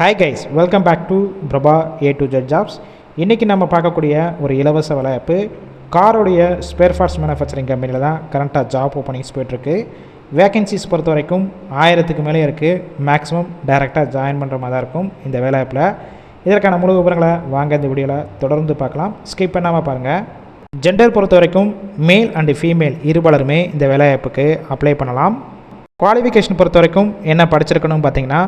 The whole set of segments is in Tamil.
Hi guys welcome back to Prabha A to Z jobs இன்றைக்கி நம்ம பார்க்கக்கூடிய ஒரு இலவச வேலைவாய்ப்பு காரோடைய ஸ்பேர் பார்ட்ஸ் மேனுஃபேக்சரிங் கம்பெனியில் தான் கரண்ட்டாக ஜாப் ஓப்பனிங்ஸ் போயிட்டுருக்கு. வேகன்சிஸ் பொறுத்த வரைக்கும் ஆயிரத்துக்கு மேலே இருக்குது மேக்ஸிமம் டைரெக்டாக ஜாயின் பண்ணுற மாதிரி தான் இருக்கும் இந்த வேலைவாய்ப்பில் இதற்கான முழு விவரங்களை வாங்க இந்த வீடியோவில் தொடர்ந்து பார்க்கலாம். ஸ்கிப் பண்ணாமல் பாருங்கள் ஜெண்டர் பொறுத்த வரைக்கும் மேல் அண்டு ஃபீமேல் இருபலருமே இந்த வேலைவாய்ப்புக்கு அப்ளை பண்ணலாம். குவாலிஃபிகேஷன் பொறுத்த வரைக்கும் என்ன படிச்சிருக்கணும் பார்த்தீங்கன்னா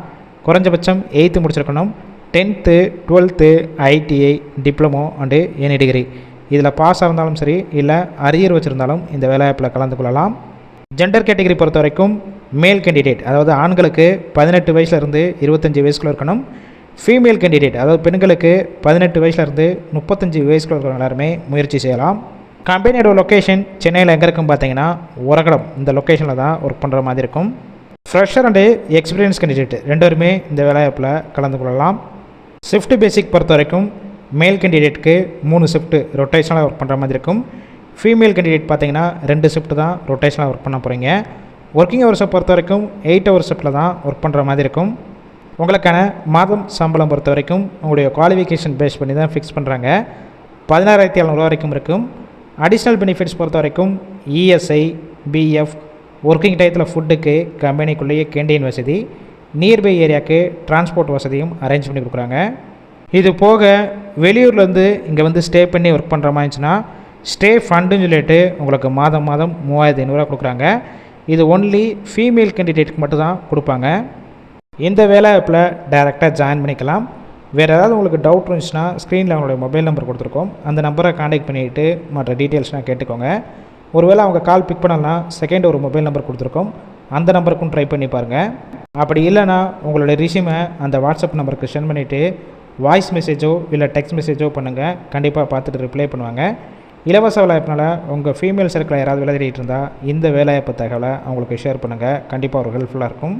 குறைஞ்சபட்சம் எயித்து முடிச்சிருக்கணும். Tenth twelfth ITI diploma and any degree இதில் பாஸ் இருந்தாலும் சரி இல்லை அரியர் வச்சுருந்தாலும் இந்த வேலைவாய்ப்பில் கலந்து கொள்ளலாம். ஜெண்டர் கேட்டகரி பொறுத்த வரைக்கும் மேல் கேண்டிடேட் அதாவது ஆண்களுக்கு பதினெட்டு வயசுலேருந்து இருபத்தஞ்சி வயசுக்குள்ள இருக்கணும். ஃபீமேல் கேண்டிடேட் அதாவது பெண்களுக்கு பதினெட்டு வயசுலேருந்து முப்பத்தஞ்சு வயசுக்குள்ள இருக்கிற எல்லாருமே முயற்சி செய்யலாம். கம்பெனியோட லொக்கேஷன் சென்னையில் எங்கே இருக்குன்னு பார்த்தீங்கன்னா உரகடம் இந்த லொக்கேஷனில் தான் ஒர்க் பண்ணுற மாதிரி இருக்கும். ஃப்ரெஷர் அண்டு எக்ஸ்பீரியன்ஸ் கேண்டிடேட் ரெண்டுமே இந்த வேலைவாய்ப்பில் கலந்து கொள்ளலாம். ஷிஃப்ட் பேசிக் பொறுத்த வரைக்கும் மேல் கேண்டிடேட்க்கு மூணு ஷிஃப்ட்டு ரொட்டேஷனாக ஒர்க் பண்ணுற மாதிரி இருக்கும். ஃபீமேல் கேண்டிடேட் பார்த்தீங்கன்னா ரெண்டு ஷிஃப்ட் தான் ரொட்டேஷனாக ஒர்க் பண்ண போகிறீங்க ஒர்க்கிங் ஹவர்ஸை பொறுத்த வரைக்கும் எயிட் ஹவர் ஷிஃப்ட்டில் தான் ஒர்க் பண்ணுற மாதிரி இருக்கும். உங்களுக்கான மாதம் சம்பளம் பொறுத்த வரைக்கும் உங்களுடைய குவாலிஃபிகேஷன் பேஸ் பண்ணி தான் ஃபிக்ஸ் பண்ணுறாங்க பதினாறாயிரத்தி எழுநூறுவா வரைக்கும் இருக்கும். அடிஷ்னல் பெனிஃபிட்ஸ் பொறுத்த வரைக்கும் இஎஸ்ஐ பிஎஃப் ஒர்க்கிங் டயத்தில் ஃபுட்டுக்கு கம்பெனிக்குள்ளேயே கேண்டீன் வசதி நியர்பை ஏரியாவுக்கு டிரான்ஸ்போர்ட் வசதியும் அரேஞ்ச் பண்ணி கொடுக்குறாங்க. இது போக வெளியூர்லேருந்து இங்கே வந்து ஸ்டே பண்ணி ஒர்க் பண்ணுற மாதிரி இருந்துச்சுன்னா ஸ்டே ஃபண்டுன்னு சொல்லிட்டு உங்களுக்கு மாதம் மாதம் மூவாயிரத்தி ஐநூறுரூவா கொடுக்குறாங்க. இது ஒன்லி ஃபீமேல் கேண்டிடேட்டுக்கு மட்டும்தான் கொடுப்பாங்க. இந்த வேலைவாய்ப்பில் டைரெக்டாக ஜாயின் பண்ணிக்கலாம். வேறு ஏதாவது உங்களுக்கு டவுட் இருந்துச்சுன்னா ஸ்க்ரீனில் அவங்களுடைய மொபைல் நம்பர் கொடுத்துருக்கோம். அந்த நம்பரை காண்டாக்ட் பண்ணிவிட்டு மற்ற டீட்டெயில்ஸ்லாம் கேட்டுக்கோங்க. ஒருவேளை அவங்க கால் பிக் பண்ணலன்னா செகண்ட் ஒரு மொபைல் நம்பர் கொடுத்துருக்கோம். அந்த நம்பருக்கும் ட்ரை பண்ணி பாருங்கள் அப்படி இல்லைனா உங்களோட ரிசியூமை அந்த வாட்ஸ்அப் நம்பருக்கு சென்ட் பண்ணிவிட்டு வாய்ஸ் மெசேஜோ இல்லை டெக்ஸ்ட் மெசேஜோ பண்ணுங்கள் கண்டிப்பாக பார்த்துட்டு ரிப்ளை பண்ணுவாங்க. இலவச வேலைவாய்ப்புனால உங்கள் ஃபீமேல் சர்க்கிளில் யாராவது வேலை தேடிட்டு இருந்தால் இந்த வேலைவாய்ப்பு தகவலை அவங்களுக்கு ஷேர் பண்ணுங்கள் கண்டிப்பாக ஒரு ஹெல்ப்ஃபுல்லாக இருக்கும்.